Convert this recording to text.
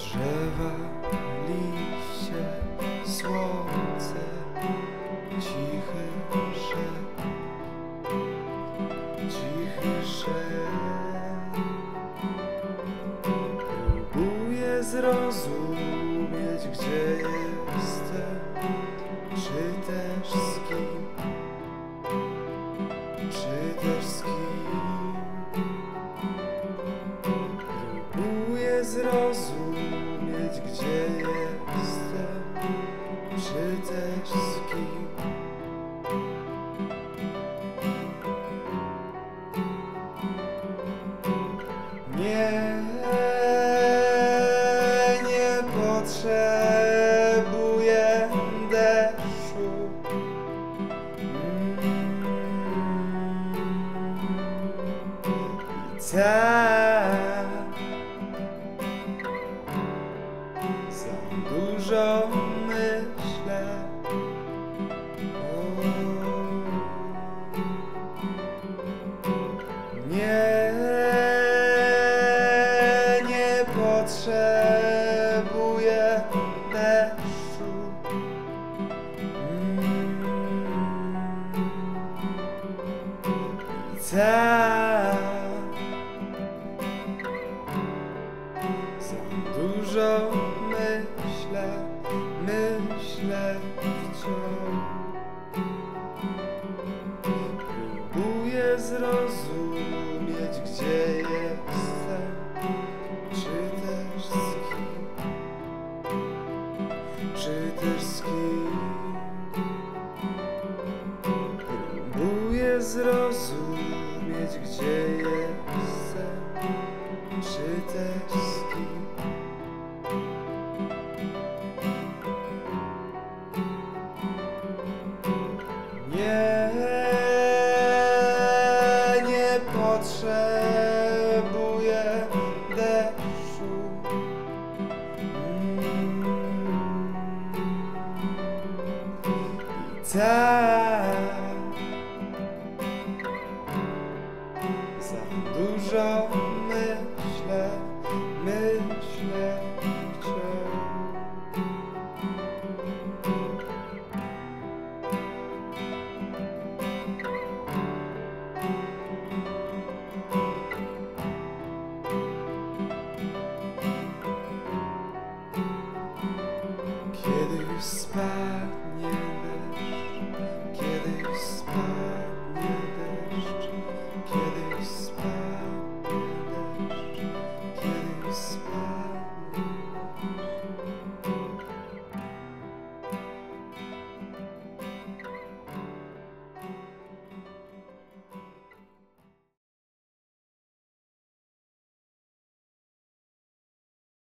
drzewa, liście, słońce, cichy szep, cichy szep. Próbuję zrozumieć, gdzie jestem, czy też z kim, czy też z kim. Kim. Nie, nie potrzebuję deszczu. Za dużo potrzebuję deszczu. Mm. Tak, za dużo myślę, myślę wciąż. Próbuję zrozumieć, gdzie czy też z. Próbuję zrozumieć, gdzie jestem, czy też z. Nie, nie potrzebuję tak. Za dużo myślę, myślę cię Kiedy już spać